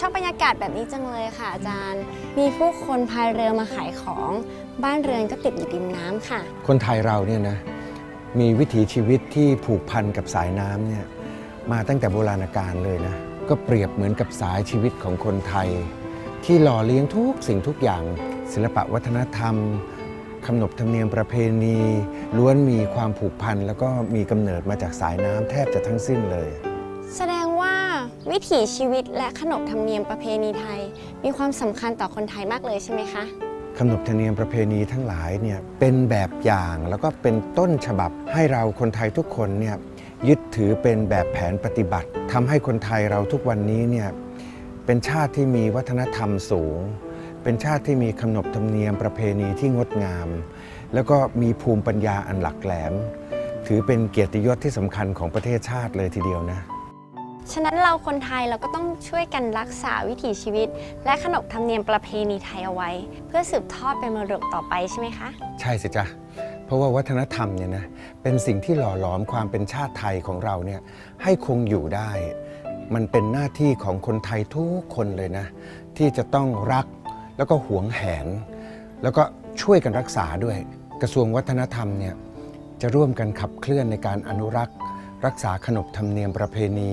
ชอบบรรยากาศแบบนี้จังเลยค่ะอาจารย์ มีผู้คนพายเรือมาขายของบ้านเรือนก็ติดอยู่ริมน้ำค่ะ คนไทยเราเนี่ยนะมีวิถีชีวิตที่ผูกพันกับสายน้ำเนี่ยมาตั้งแต่โบราณกาลเลยนะ ก็เปรียบเหมือนกับสายชีวิตของคนไทย ที่หล่อเลี้ยงทุกสิ่งทุกอย่าง ศิลปะวัฒนธรรมขนบธรรมเนียมประเพณี ล้วนมีความผูกพันแล้วก็มีกำเนิดมาจากสายน้ำแทบจะทั้งสิ้นเลย แสดงว่าวิถีชีวิตและขนบธรรมเนียมประเพณีไทย มีความสำคัญต่อคนไทยมากเลยใช่ไหมคะขนบธรรมเนียมประเพณีทั้งหลายเนี่ยเป็นแบบอย่างแล้วก็เป็นต้นฉบับให้เราคนไทยทุกคนเนี่ยยึดถือเป็นแบบแผนปฏิบัติทำให้คนไทยเราทุกวันนี้เนี่ยเป็นชาติที่มีวัฒนธรรมสูง เป็นชาติที่มีขนบธรรมเนียมประเพณีที่งดงาม แล้วก็มีภูมิปัญญาอันหลักแหลม ถือเป็นเกียรติยศที่สำคัญของประเทศชาติเลยทีเดียวนะ ฉะนั้นเราคนไทยเราก็ต้องช่วยกันรักษาวิถีชีวิต และขนบธรรมเนียมประเพณีไทยเอาไว้ เพื่อสืบทอดเป็นมรดกต่อไปใช่ไหมคะ ใช่สิจ๊ะ เพราะว่าวัฒนธรรมเนี่ยนะเป็นสิ่งที่หล่อหลอมความเป็นชาติไทยของเราเนี่ยให้คงอยู่ได้ มันเป็นหน้าที่ของคนไทยทุกคนเลยนะ ที่จะต้องรักแล้วก็หวงแหน แล้วก็ช่วยกันรักษาด้วย กระทรวงวัฒนธรรมเนี่ยจะร่วมกันขับเคลื่อนในการอนุรักษ์ รักษาขนบธรรมเนียมประเพณี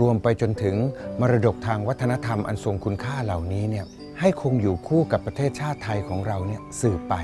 รวมไปจนถึงมรดกทางวัฒนธรรมอันทรงคุณค่าเหล่านี้เนี่ยให้คงอยู่คู่กับประเทศชาติไทยของเราเนี่ยสืบไป